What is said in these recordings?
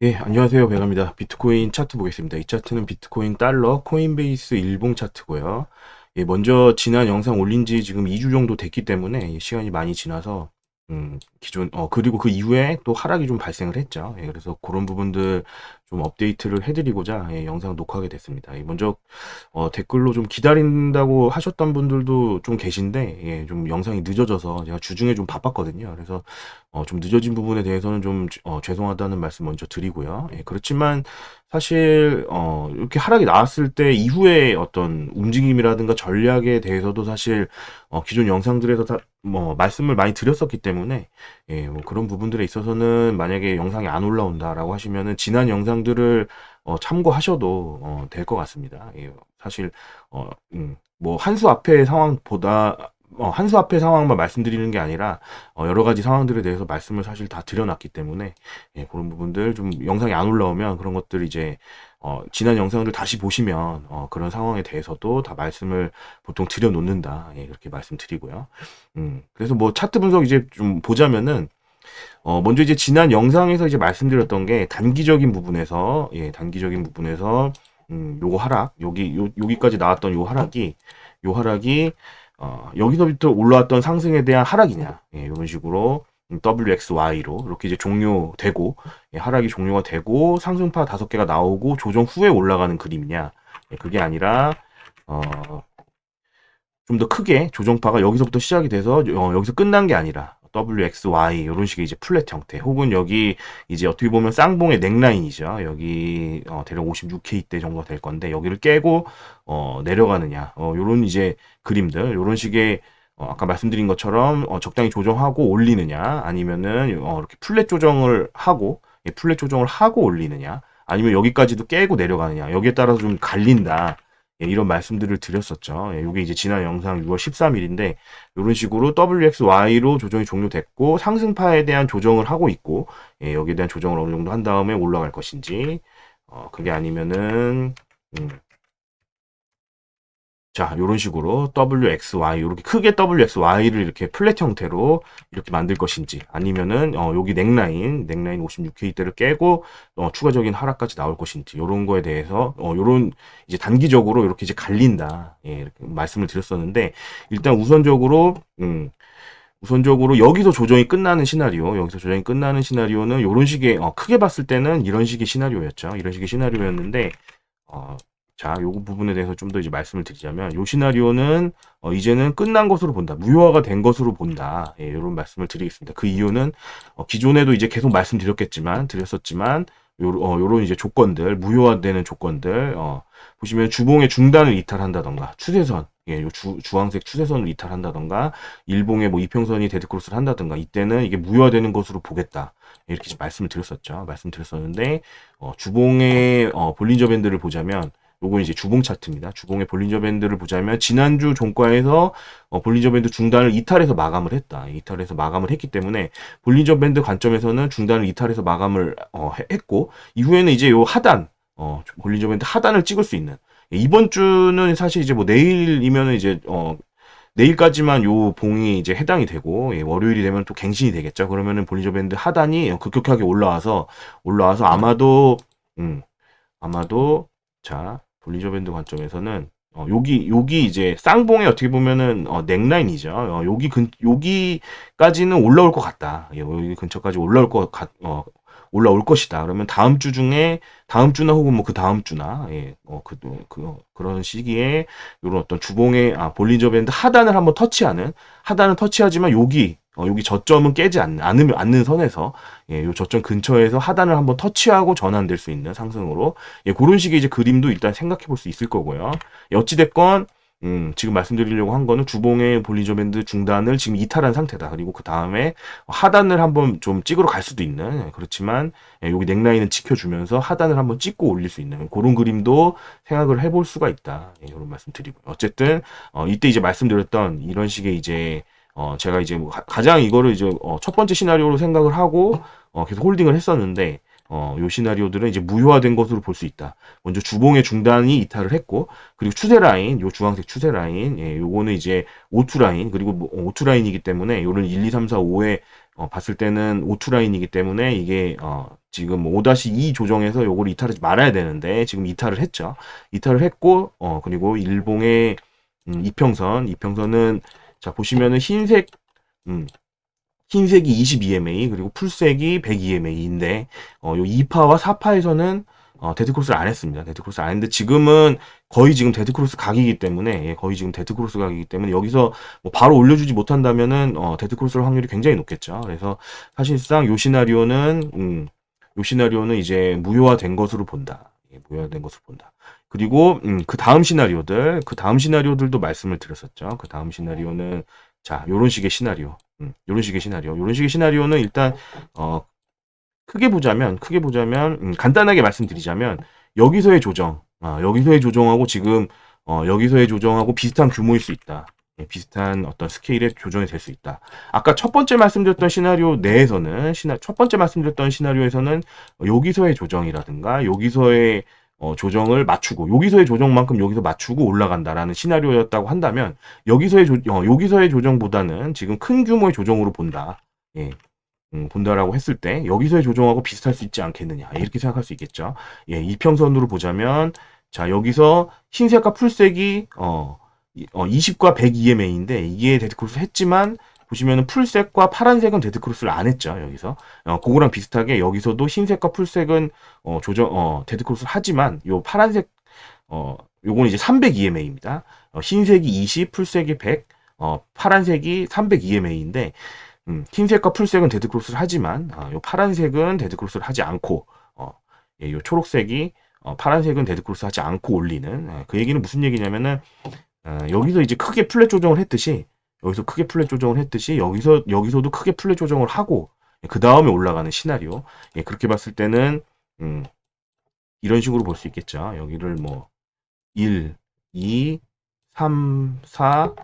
예, 안녕하세요. 배갑니다. 비트코인 차트 보겠습니다. 이 차트는 비트코인 달러 코인베이스 일봉 차트고요. 예, 먼저 지난 영상 올린 지 지금 2주 정도 됐기 때문에 예, 시간이 많이 지나서 음, 기존 어 그리고 그 이후에 또 하락이 좀 발생을 했죠. 예, 그래서 그런 부분들 좀 업데이트를 해드리고자 예, 영상 녹화하게 됐습니다. 예, 먼저 어, 댓글로 좀 기다린다고 하셨던 분들도 좀 계신데 예, 좀 영상이 늦어져서 제가 주중에 좀 바빴거든요. 그래서 어, 좀 늦어진 부분에 대해서는 좀 어, 죄송하다는 말씀 먼저 드리고요. 예, 그렇지만 사실 어, 이렇게 하락이 나왔을 때 이후에 어떤 움직임이라든가 전략에 대해서도 사실 어, 기존 영상들에서 다, 뭐 말씀을 많이 드렸었기 때문에 예, 뭐 그런 부분들에 있어서는 만약에 영상이 안 올라온다라고 하시면은 지난 영상들을 어, 참고하셔도 어, 될 것 같습니다. 예, 사실 어, 음, 뭐 한수 앞의 상황보다 어, 한수 앞의 상황만 말씀드리는 게 아니라 어, 여러 가지 상황들에 대해서 말씀을 사실 다 드려놨기 때문에 예, 그런 부분들 좀 영상이 안 올라오면 그런 것들 이제 어, 지난 영상들 다시 보시면 어, 그런 상황에 대해서도 다 말씀을 보통 드려놓는다 예, 그렇게 말씀드리고요. 음, 그래서 뭐 차트 분석 이제 좀 보자면은 어, 먼저 이제 지난 영상에서 이제 말씀드렸던 게 단기적인 부분에서 예, 단기적인 부분에서 음, 요거 하락 여기 요, 여기까지 나왔던 요 하락이 요 하락이 어, 여기서부터 올라왔던 상승에 대한 하락이냐 예, 이런 식으로 WXY로 이렇게 이제 종료되고 예, 하락이 종료가 되고 상승파 다섯 개가 나오고 조정 후에 올라가는 그림이냐 예, 그게 아니라 어, 좀 더 크게 조정파가 여기서부터 시작이 돼서 어, 여기서 끝난 게 아니라 WXY 이런 식의 이제 플랫 형태 혹은 여기 이제 어떻게 보면 쌍봉의 넥라인이죠. 여기 어, 대략 56K대 정도 될 건데 여기를 깨고 어, 내려가느냐 어, 요런 이제 그림들 요런 식의 어, 아까 말씀드린 것처럼 어, 적당히 조정하고 올리느냐 아니면은 어, 이렇게 플랫 조정을 하고 예, 플랫 조정을 하고 올리느냐 아니면 여기까지도 깨고 내려가느냐 여기에 따라서 좀 갈린다 예, 이런 말씀들을 드렸었죠. 예, 이게 이제 지난 영상 6월 13일인데 이런 식으로 WXY로 조정이 종료됐고 상승파에 대한 조정을 하고 있고 예, 여기에 대한 조정을 어느 정도 한 다음에 올라갈 것인지 어, 그게 아니면은 음, 자, 이런 식으로 WXY, 이렇게 크게 WXY를 이렇게 플랫 형태로 이렇게 만들 것인지, 아니면은, 어, 여기 넥라인, 넥라인 56K대를 깨고, 어, 추가적인 하락까지 나올 것인지, 이런 거에 대해서, 어, 요런, 이제 단기적으로 이렇게 이제 갈린다, 예, 이렇게 말씀을 드렸었는데, 일단 우선적으로, 음, 우선적으로 여기서 조정이 끝나는 시나리오, 여기서 조정이 끝나는 시나리오는 이런 식의, 어, 크게 봤을 때는 이런 식의 시나리오였죠. 이런 식의 시나리오였는데, 어, 자, 요 부분에 대해서 좀 더 이제 말씀을 드리자면, 요 시나리오는 어, 이제는 끝난 것으로 본다. 무효화가 된 것으로 본다. 예, 이런 말씀을 드리겠습니다. 그 이유는 어, 기존에도 이제 계속 말씀드렸겠지만, 드렸었지만, 요, 어, 요런 이제 조건들, 무효화되는 조건들, 어, 보시면 주봉의 중단을 이탈한다던가, 추세선, 예, 요 주, 주황색 추세선을 이탈한다던가, 일봉의 뭐 이평선이 데드크로스를 한다던가, 이때는 이게 무효화되는 것으로 보겠다. 이렇게 말씀을 드렸었죠. 말씀드렸었는데, 어, 주봉의 어, 볼린저 밴드를 보자면, 요건 이제 주봉 차트입니다. 주봉의 볼린저 밴드를 보자면 지난주 종가에서 어, 볼린저 밴드 중단을 이탈해서 마감을 했다. 이탈해서 마감을 했기 때문에 볼린저 밴드 관점에서는 중단을 이탈해서 마감을 어, 했고 이후에는 이제 요 하단 어, 볼린저 밴드 하단을 찍을 수 있는 예, 이번 주는 사실 이제 뭐 내일이면은 이제 어, 내일까지만 요 봉이 이제 해당이 되고 예, 월요일이 되면 또 갱신이 되겠죠. 그러면은 볼린저 밴드 하단이 급격하게 올라와서 올라와서 아마도 음, 아마도 자 볼리저 밴드 관점에서는 어, 여기 여기 이제 쌍봉에 어떻게 보면은 어, 넥라인이죠. 어, 여기 근 여기까지는 올라올 것 같다. 예, 여기 근처까지 올라올 것 같, 어, 올라올 것이다. 그러면 다음 주 중에 다음 주나 혹은 뭐 그 다음 주나 예, 어, 그, 그 그런 시기에 이런 어떤 주봉의 아, 볼리저 밴드 하단을 한번 터치하는 하단을 터치하지만 여기 어, 여기 저점은 깨지 않는, 않는, 않는 선에서, 예, 요 저점 근처에서 하단을 한번 터치하고 전환될 수 있는 상승으로, 예, 그런 식의 이제 그림도 일단 생각해 볼 수 있을 거고요. 예, 어찌됐건, 음, 지금 말씀드리려고 한 거는 주봉의 볼리저 밴드 중단을 지금 이탈한 상태다. 그리고 그 다음에 하단을 한번 좀 찍으러 갈 수도 있는, 예, 그렇지만, 예, 여기 넥라인은 지켜주면서 하단을 한번 찍고 올릴 수 있는 그런 그림도 생각을 해볼 수가 있다. 예, 이런 말씀 드리고. 어쨌든, 어, 이때 이제 말씀드렸던 이런 식의 이제, 어, 제가 이제 뭐 가, 장 이거를 이제 어, 첫 번째 시나리오로 생각을 하고 어, 계속 홀딩을 했었는데 어, 요 시나리오들은 이제 무효화된 것으로 볼 수 있다. 먼저 주봉의 중단이 이탈을 했고, 그리고 추세 라인, 요 주황색 추세 라인, 예, 요거는 이제 오투 라인, 그리고 뭐 오투 라인이기 때문에 요는 1, 2, 3, 4, 5의 어, 봤을 때는 오투 라인이기 때문에 이게 어, 지금 5-2 조정해서 요거를 이탈하지 말아야 되는데 지금 이탈을 했죠. 이탈을 했고 어, 그리고 일봉의 음, 이평선, 이평선은 자 보시면은 흰색 음, 흰색이 22MA 그리고 풀색이 102MA인데 어, 요 2파와 4파에서는 어, 데드크로스를 안 했습니다. 데드크로스 안 했는데 지금은 거의 지금 데드크로스 각이기 때문에 예, 거의 지금 데드크로스 각이기 때문에 여기서 뭐 바로 올려주지 못한다면은 어, 데드크로스 확률이 굉장히 높겠죠. 그래서 사실상 요 시나리오는 음, 요 시나리오는 이제 무효화된 것으로 본다. 예, 무효화된 것으로 본다. 그리고 음, 그 다음 시나리오들, 그 다음 시나리오들도 말씀을 드렸었죠. 그 다음 시나리오는 자, 요런 식의 시나리오, 음, 요런 식의 시나리오, 요런 식의 시나리오는 일단 어, 크게 보자면, 크게 보자면 음, 간단하게 말씀드리자면 여기서의 조정, 아, 여기서의 조정하고 지금 어, 여기서의 조정하고 비슷한 규모일 수 있다. 예, 비슷한 어떤 스케일의 조정이 될 수 있다. 아까 첫 번째 말씀드렸던 시나리오 내에서는 시나, 첫 번째 말씀드렸던 시나리오에서는 여기서의 조정이라든가 여기서의 어, 조정을 맞추고 여기서의 조정만큼 여기서 맞추고 올라간다라는 시나리오였다고 한다면 여기서의 조, 어, 여기서의 조정보다는 지금 큰 규모의 조정으로 본다. 예. 음, 본다라고 했을 때 여기서의 조정하고 비슷할 수 있지 않겠느냐 이렇게 생각할 수 있겠죠. 예, 이평선으로 보자면 자 여기서 흰색과 풀색이 어, 이- 어 20과 102MA인데 이게 데드크로스 했지만 보시면은 풀색과 파란색은 데드크로스를 안 했죠 여기서 어, 그거랑 비슷하게 여기서도 흰색과 풀색은 어, 조정 어, 데드크로스를 하지만 요 파란색 어 요건 이제 302MA입니다. 어, 흰색이 20, 풀색이 100, 어, 파란색이 302MA인데 음, 흰색과 풀색은 데드크로스를 하지만 아, 요 파란색은 데드크로스를 하지 않고 어, 예, 요 초록색이 어, 파란색은 데드크로스 하지 않고 올리는 예, 그 얘기는 무슨 얘기냐면은 어, 여기서 이제 크게 플랫 조정을 했듯이 여기서 크게 플랫 조정을 했듯이 여기서 여기서도 크게 플랫 조정을 하고 그 다음에 올라가는 시나리오 예, 그렇게 봤을 때는 음, 이런 식으로 볼 수 있겠죠. 여기를 뭐 1, 2, 3, 4,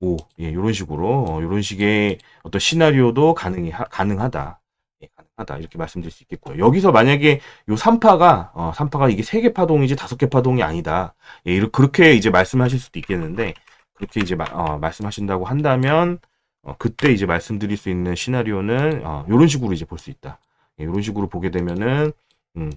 5 예, 이런 식으로 어, 이런 식의 어떤 시나리오도 가능이 하- 가능하다. 예, 가능하다 이렇게 말씀드릴 수 있겠고요. 여기서 만약에 요 3파가 어, 3파가 이게 3개 파동이지 5개 파동이 아니다. 예, 이렇게 이제 말씀하실 수도 있겠는데 그렇게 이제 마- 어, 말씀하신다고 한다면 어, 그때 이제 말씀드릴 수 있는 시나리오는 어, 이런 식으로 이제 볼 수 있다. 예, 이런 식으로 보게 되면은 음,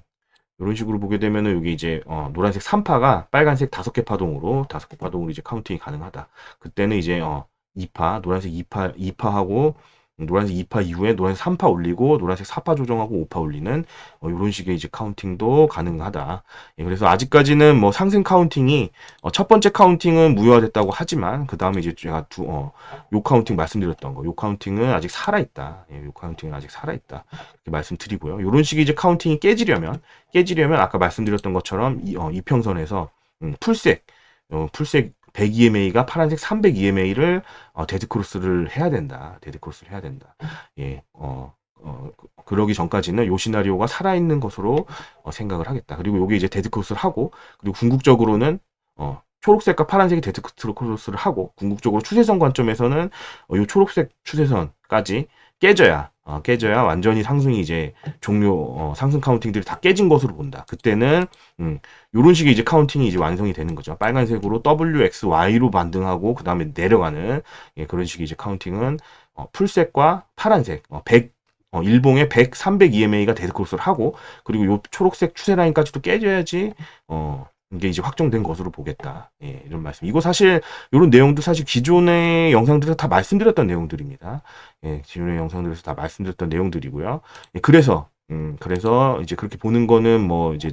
이런 식으로 보게 되면은 여기 이제 어, 노란색 3파가 빨간색 5개 파동으로 5개 파동으로 이제 카운팅이 가능하다. 그때는 이제 어, 2파 노란색 2파 2파하고 노란색 2파 이후에 노란색 3파 올리고 노란색 4파 조정하고 5파 올리는 어, 이런 식의 이제 카운팅도 가능하다. 예, 그래서 아직까지는 뭐 상승 카운팅이 어, 첫 번째 카운팅은 무효화됐다고 하지만 그 다음에 이제 제가 두, 어, 요 카운팅 말씀드렸던 거, 요 카운팅은 아직 살아있다. 예, 요 카운팅은 아직 살아있다. 이렇게 말씀드리고요. 요런 식의 이제 카운팅이 깨지려면, 깨지려면 아까 말씀드렸던 것처럼 이, 어, 이평선에서 음, 풀색, 어, 풀색 102MA가 파란색 302MA를 어, 데드크로스를 해야 된다. 데드크로스를 해야 된다. 예, 어, 어, 그- 그러기 전까지는 요 시나리오가 살아있는 것으로 어, 생각을 하겠다. 그리고 요게 이제 데드크로스를 하고, 그리고 궁극적으로는 어, 초록색과 파란색이 데드크로스를 하고, 궁극적으로 추세선 관점에서는 어, 요 초록색 추세선까지 깨져야, 어, 깨져야 완전히 상승이 이제 종료, 어, 상승 카운팅들이 다 깨진 것으로 본다. 그때는, 음, 요런 식의 이제 카운팅이 이제 완성이 되는 거죠. 빨간색으로 W, X, Y로 반등하고, 그 다음에 내려가는, 예, 그런 식의 이제 카운팅은, 어, 풀색과 파란색, 어, 100, 어, 일봉의 100, 300 EMA가 데드크로스를 하고, 그리고 요 초록색 추세 라인까지도 깨져야지, 어, 이게 이제 확정된 것으로 보겠다. 예, 이런 말씀. 이거 사실, 요런 내용도 사실 기존의 영상들에서 다 말씀드렸던 내용들입니다. 예, 기존의 영상들에서 다 말씀드렸던 내용들이고요. 예, 그래서, 음, 그래서 이제 그렇게 보는 거는 뭐 이제,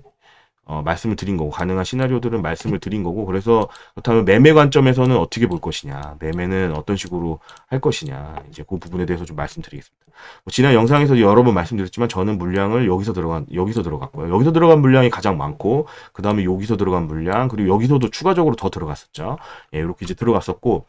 어, 말씀을 드린 거고, 가능한 시나리오들은 말씀을 드린 거고, 그래서 그렇다면 매매 관점에서는 어떻게 볼 것이냐, 매매는 어떤 식으로 할 것이냐, 이제 그 부분에 대해서 좀 말씀드리겠습니다. 뭐 지난 영상에서 여러 번 말씀드렸지만 저는 물량을 여기서 들어간, 여기서 들어갔고요. 여기서 들어간 물량이 가장 많고, 그 다음에 여기서 들어간 물량, 그리고 여기서도 추가적으로 더 들어갔었죠. 예, 이렇게 이제 들어갔었고,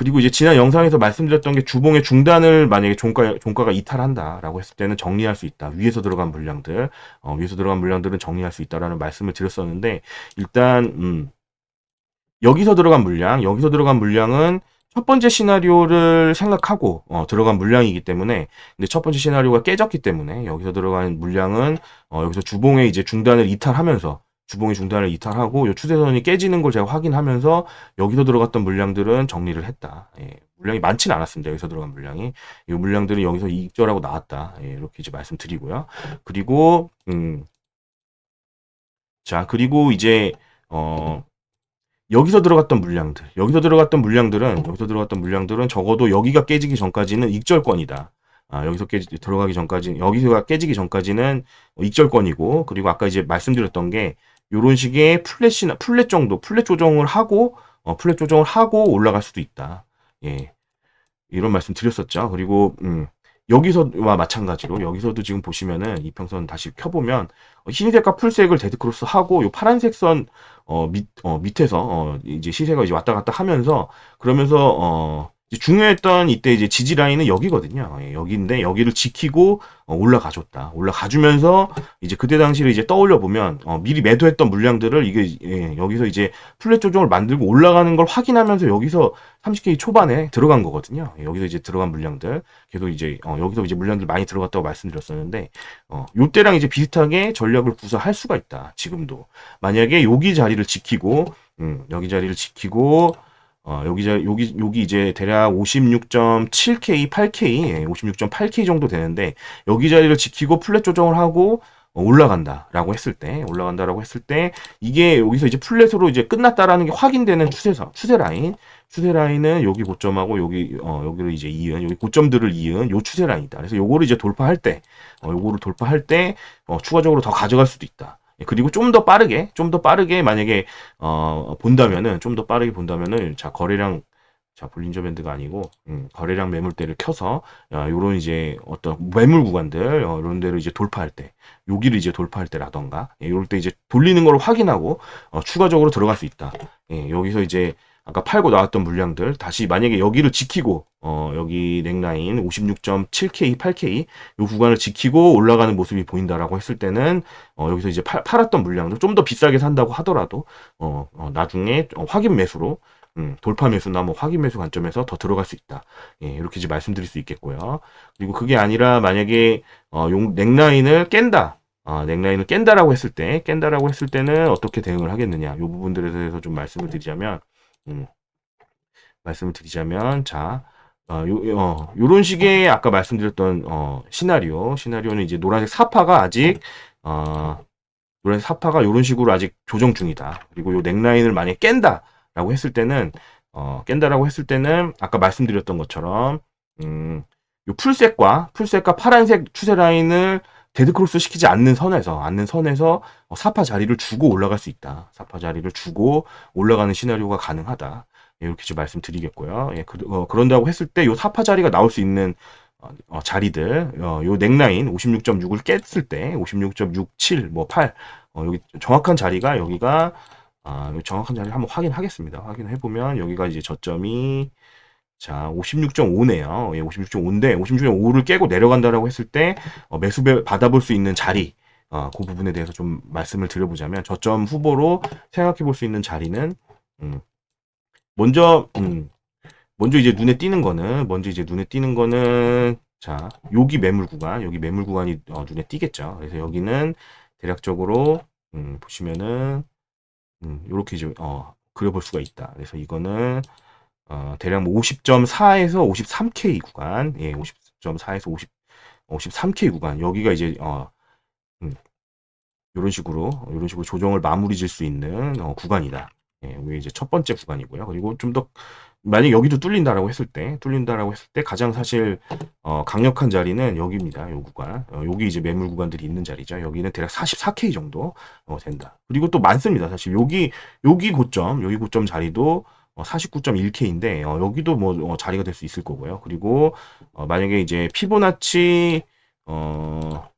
그리고 이제 지난 영상에서 말씀드렸던 게 주봉의 중단을 만약에 종가, 종가가 이탈한다라고 했을 때는 정리할 수 있다. 위에서 들어간 물량들, 어, 위에서 들어간 물량들은 정리할 수 있다라는 말씀을 드렸었는데, 일단, 음, 여기서 들어간 물량, 여기서 들어간 물량은 첫 번째 시나리오를 생각하고 어, 들어간 물량이기 때문에 근데 첫 번째 시나리오가 깨졌기 때문에 여기서 들어간 물량은 어, 여기서 주봉의 이제 중단을 이탈하면서 주봉의 중단을 이탈하고 요 추세선이 깨지는 걸 제가 확인하면서 여기서 들어갔던 물량들은 정리를 했다. 예, 물량이 많지는 않았습니다. 여기서 들어간 물량이 이 물량들은 여기서 이익절하고 나왔다. 예, 이렇게 이제 말씀드리고요. 그리고 음, 자 그리고 이제 어 여기서 들어갔던 물량들, 여기서 들어갔던 물량들은 여기서 들어갔던 물량들은 적어도 여기가 깨지기 전까지는 익절권이다. 아, 여기서 깨지 들어가기 전까지 여기가 깨지기 전까지는 익절권이고 그리고 아까 이제 말씀드렸던 게 요런 식의 플랫이나 플랫 정도, 플랫 조정을 하고 어, 플랫 조정을 하고 올라갈 수도 있다. 예. 이런 말씀 드렸었죠. 그리고 음, 여기서와 마찬가지로 여기서도 지금 보시면은 이평선 다시 켜보면 흰색과 풀색을 데드크로스 하고 요 파란색 선 어, 밑, 어, 밑에서 어, 이제 시세가 이제 왔다 갔다 하면서 그러면서 어, 중요했던 이때 이제 지지 라인은 여기거든요. 예, 여기인데 여기를 지키고 어, 올라가줬다. 올라가주면서 이제 그때 당시를 이제 떠올려 보면 어, 미리 매도했던 물량들을 이게 예, 여기서 이제 플랫 조정을 만들고 올라가는 걸 확인하면서 여기서 30K 초반에 들어간 거거든요. 예, 여기서 이제 들어간 물량들 계속 이제 어, 여기서 이제 물량들 많이 들어갔다고 말씀드렸었는데 어, 요때랑 이제 비슷하게 전략을 구사할 수가 있다. 지금도 만약에 여기 자리를 지키고 음, 여기 자리를 지키고 어, 여기, 자, 여기, 여기 이제 대략 56.7K, 8K, 56.8K 정도 되는데, 여기 자리를 지키고 플랫 조정을 하고, 어, 올라간다라고 했을 때, 올라간다라고 했을 때, 이게 여기서 이제 플랫으로 이제 끝났다라는 게 확인되는 추세선, 추세 라인, 추세 라인은 여기 고점하고 여기, 어, 여기를 이제 이은, 여기 고점들을 이은 요 추세 라인이다. 그래서 요거를 이제 돌파할 때, 어, 요거를 돌파할 때, 어, 추가적으로 더 가져갈 수도 있다. 예, 그리고 좀 더 빠르게, 좀 더 빠르게 만약에 어, 본다면은 좀 더 빠르게 본다면은 자 거래량 자 볼린저 밴드가 아니고 음, 거래량 매물대를 켜서 야, 요런 이제 어떤 매물 구간들 어, 이런 데를 이제 돌파할 때 여기를 이제 돌파할 때라던가 예, 이럴 때 이제 돌리는 걸 확인하고 어, 추가적으로 들어갈 수 있다. 예, 여기서 이제 아까 팔고 나왔던 물량들 다시 만약에 여기를 지키고 어 여기 넥라인 56.7K, 8K 이 구간을 지키고 올라가는 모습이 보인다라고 했을 때는 어 여기서 이제 팔, 팔았던 물량들 좀 더 비싸게 산다고 하더라도 어, 어 나중에 어, 확인 매수로 음, 돌파 매수나 뭐 확인 매수 관점에서 더 들어갈 수 있다. 예, 이렇게 이제 말씀드릴 수 있겠고요. 그리고 그게 아니라 만약에 어, 용 넥라인을 깬다. 어, 넥라인을 깬다라고 했을 때, 깬다라고 했을 때는 어떻게 대응을 하겠느냐. 이 부분들에 대해서 좀 말씀을 드리자면, 음, 말씀을 드리자면, 자, 어, 요, 어, 요런 식의 아까 말씀드렸던, 어, 시나리오, 시나리오는 이제 노란색 사파가 아직, 어, 노란색 사파가 요런 식으로 아직 조정 중이다. 그리고 요 넥라인을 만약에 깬다 라고 했을 때는, 어, 깬다라고 했을 때는, 아까 말씀드렸던 것처럼, 음, 요 풀색과, 풀색과 파란색 추세 라인을 데드크로스 시키지 않는 선에서, 않는 선에서 어, 사파 자리를 주고 올라갈 수 있다. 사파 자리를 주고 올라가는 시나리오가 가능하다. 예, 이렇게 좀 말씀드리겠고요. 예, 그, 어, 그런다고 했을 때 요 사파 자리가 나올 수 있는 어, 어, 자리들, 어, 요 넥라인 56.6을 깼을 때 56.67, 뭐 8, 어, 여기 정확한 자리가 여기가 아, 요 정확한 자리 한번 확인하겠습니다. 확인해 보면 여기가 이제 저점이 자, 56.5네요. 예, 56.5인데 56.5를 깨고 내려간다라고 했을 때 어, 매수 받아볼 수 있는 자리 어, 그 부분에 대해서 좀 말씀을 드려보자면 저점 후보로 생각해 볼 수 있는 자리는 음, 먼저 음, 먼저 이제 눈에 띄는 거는 먼저 이제 눈에 띄는 거는 자 여기 매물 구간 여기 매물 구간이 어, 눈에 띄겠죠. 그래서 여기는 대략적으로 음, 보시면은 음, 이렇게 좀 어, 그려볼 수가 있다. 그래서 이거는 어, 대략 뭐 50.4에서 53K 구간, 예, 50.4에서 50, 53K 구간, 여기가 이제, 어, 음, 요런 식으로, 요런 식으로 조정을 마무리 질 수 있는, 어, 구간이다. 예, 이게 이제 첫 번째 구간이고요. 그리고 좀 더, 만약 여기도 뚫린다라고 했을 때, 뚫린다라고 했을 때 가장 사실, 어, 강력한 자리는 여기입니다. 요 구간. 어, 여기 이제 매물 구간들이 있는 자리죠. 여기는 대략 44K 정도, 어, 된다. 그리고 또 많습니다. 사실 여기, 여기 고점, 여기 고점 자리도, 49.1K인데 어, 여기도 뭐 어, 자리가 될 수 있을 거고요. 그리고 어, 만약에 이제 피보나치 어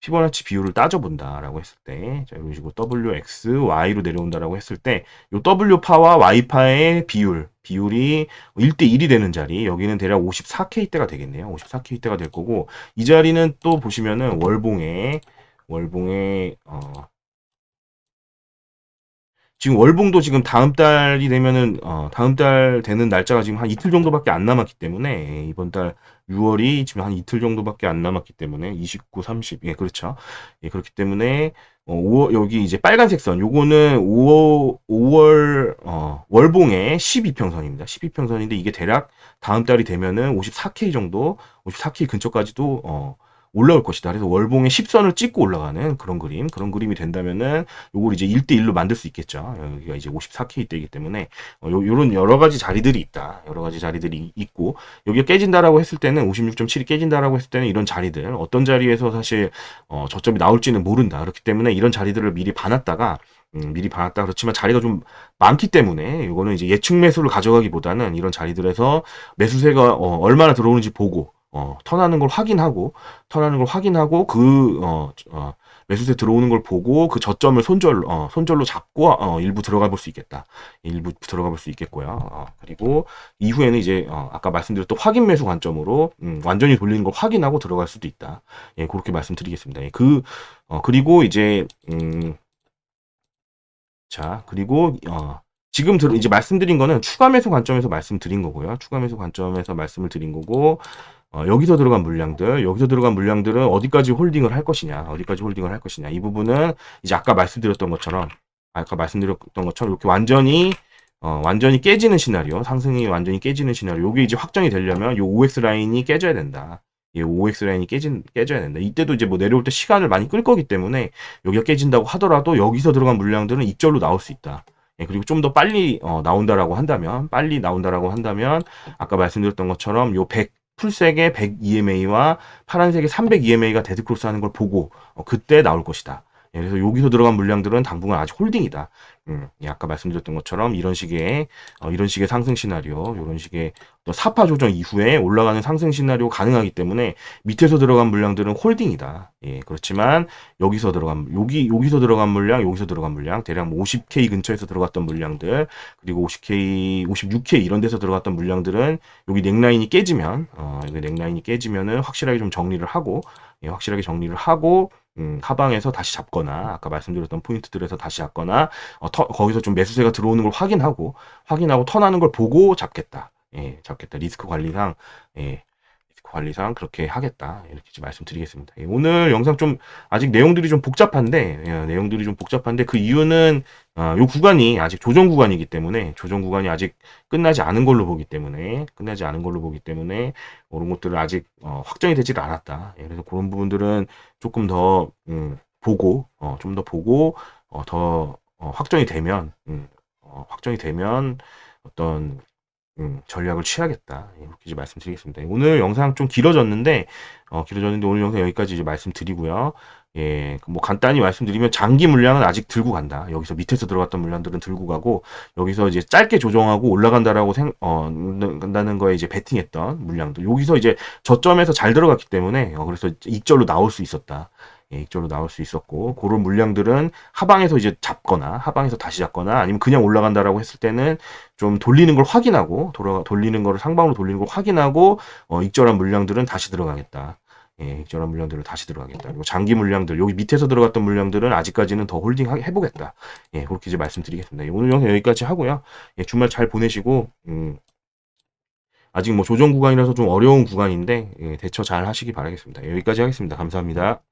피보나치 비율을 따져본다라고 했을 때, 자, 이런 식으로 WX, Y로 내려온다라고 했을 때, 요 W파와 Y파의 비율, 비율이 1대1이 되는 자리, 여기는 대략 54K대가 되겠네요. 54K대가 될 거고, 이 자리는 또 보시면은 월봉에, 월봉에, 어, 지금 월봉도 지금 다음 달이 되면은 어, 다음 달 되는 날짜가 지금 한 이틀 정도밖에 안 남았기 때문에 이번 달 6월이 지금 한 이틀 정도밖에 안 남았기 때문에 29, 30, 예, 그렇죠. 예, 그렇기 때문에 어, 5월, 여기 이제 빨간색 선, 요거는 5월, 5월, 어, 월봉의 12평선입니다. 12평선인데 이게 대략 다음 달이 되면은 54K 정도, 54K 근처까지도, 어, 올라올 것이다. 그래서 월봉의 10선을 찍고 올라가는 그런 그림, 그런 그림이 된다면은 요걸 이제 1대1로 만들 수 있겠죠. 여기가 이제 54K 대이기 때문에 어, 요, 요런 여러 가지 자리들이 있다. 여러 가지 자리들이 있고 여기가 깨진다라고 했을 때는 56.7이 깨진다라고 했을 때는 이런 자리들 어떤 자리에서 사실 어, 저점이 나올지는 모른다. 그렇기 때문에 이런 자리들을 미리 봐놨다가 음, 미리 봐놨다 그렇지만 자리가 좀 많기 때문에 이거는 이제 예측 매수를 가져가기보다는 이런 자리들에서 매수세가 어, 얼마나 들어오는지 보고 어, 턴하는 걸 확인하고 턴하는 걸 확인하고 그 어, 어, 매수세 들어오는 걸 보고 그 저점을 손절 어, 손절로 잡고 어, 일부 들어가 볼 수 있겠다. 일부 들어가 볼 수 있겠고요. 어, 그리고 이후에는 이제 어, 아까 말씀드렸던 확인 매수 관점으로 음, 완전히 돌리는 걸 확인하고 들어갈 수도 있다. 예, 그렇게 말씀드리겠습니다. 예, 그 어, 그리고 이제 음, 자 그리고 어, 지금 들, 이제 말씀드린 거는 추가 매수 관점에서 말씀드린 거고요. 추가 매수 관점에서 말씀을 드린 거고 어, 여기서 들어간 물량들, 여기서 들어간 물량들은 어디까지 홀딩을 할 것이냐, 어디까지 홀딩을 할 것이냐. 이 부분은 이제 아까 말씀드렸던 것처럼, 아까 말씀드렸던 것처럼 이렇게 완전히 어, 완전히 깨지는 시나리오, 상승이 완전히 깨지는 시나리오. 요게 이제 확정이 되려면 요 OX 라인이 깨져야 된다. 이 OX 라인이 깨진 깨져야 된다. 이때도 이제 뭐 내려올 때 시간을 많이 끌 거기 때문에 여기가 깨진다고 하더라도 여기서 들어간 물량들은 이절로 나올 수 있다. 예, 그리고 좀 더 빨리 어, 나온다라고 한다면, 빨리 나온다라고 한다면 아까 말씀드렸던 것처럼 요 100, 풀색의 100 EMA와 파란색의 300 EMA가 데드크로스 하는 걸 보고 어, 그때 나올 것이다. 예, 그래서 여기서 들어간 물량들은 당분간 아직 홀딩이다. 음, 예, 아까 말씀드렸던 것처럼 이런 식의 어, 이런 식의 상승 시나리오, 이런 식의 또 사파 조정 이후에 올라가는 상승 시나리오 가능하기 때문에 밑에서 들어간 물량들은 홀딩이다. 예, 그렇지만 여기서 들어간 여기 여기서 들어간 물량, 여기서 들어간 물량 대략 뭐 50K 근처에서 들어갔던 물량들 그리고 50K, 56K 이런 데서 들어갔던 물량들은 여기 넥라인이 깨지면 어, 여기 넥라인이 깨지면은 확실하게 좀 정리를 하고 예, 확실하게 정리를 하고 음, 하방에서 다시 잡거나 아까 말씀드렸던 포인트들에서 다시 잡거나 어, 터, 거기서 좀 매수세가 들어오는 걸 확인하고 확인하고 턴하는 걸 보고 잡겠다. 예, 잡겠다. 리스크 관리상 예, 관리상 그렇게 하겠다. 이렇게 좀 말씀드리겠습니다. 예, 오늘 영상 좀 아직 내용들이 좀 복잡한데 예, 내용들이 좀 복잡한데 그 이유는 어, 요 구간이 아직 조정 구간이기 때문에 조정 구간이 아직 끝나지 않은 걸로 보기 때문에 끝나지 않은 걸로 보기 때문에 그런 것들은 아직 어, 확정이 되질 않았다. 예, 그래서 그런 부분들은 조금 더 음, 보고 어, 좀더 보고 어, 더 어, 확정이 되면 음, 어, 확정이 되면 어떤 음, 전략을 취하겠다. 예, 이렇게 말씀드리겠습니다. 오늘 영상 좀 길어졌는데, 어, 길어졌는데 오늘 영상 여기까지 이제 말씀드리고요. 예, 뭐 간단히 말씀드리면 장기 물량은 아직 들고 간다. 여기서 밑에서 들어갔던 물량들은 들고 가고, 여기서 이제 짧게 조정하고 올라간다라고 생, 어, 간다는 거에 이제 베팅했던 물량들. 여기서 이제 저점에서 잘 들어갔기 때문에, 어, 그래서 익절로 나올 수 있었다. 예, 익절로 나올 수 있었고 그런 물량들은 하방에서 이제 잡거나 하방에서 다시 잡거나 아니면 그냥 올라간다라고 했을 때는 좀 돌리는 걸 확인하고 돌아 돌리는 거를 상방으로 돌리는 걸 확인하고 어, 익절한 물량들은 다시 들어가겠다. 예, 익절한 물량들을 다시 들어가겠다. 그리고 장기 물량들 여기 밑에서 들어갔던 물량들은 아직까지는 더 홀딩 해보겠다. 예, 그렇게 이제 말씀드리겠습니다. 예, 오늘 영상 여기까지 하고요. 예, 주말 잘 보내시고 음, 아직 뭐 조정 구간이라서 좀 어려운 구간인데 예, 대처 잘 하시기 바라겠습니다. 예, 여기까지 하겠습니다. 감사합니다.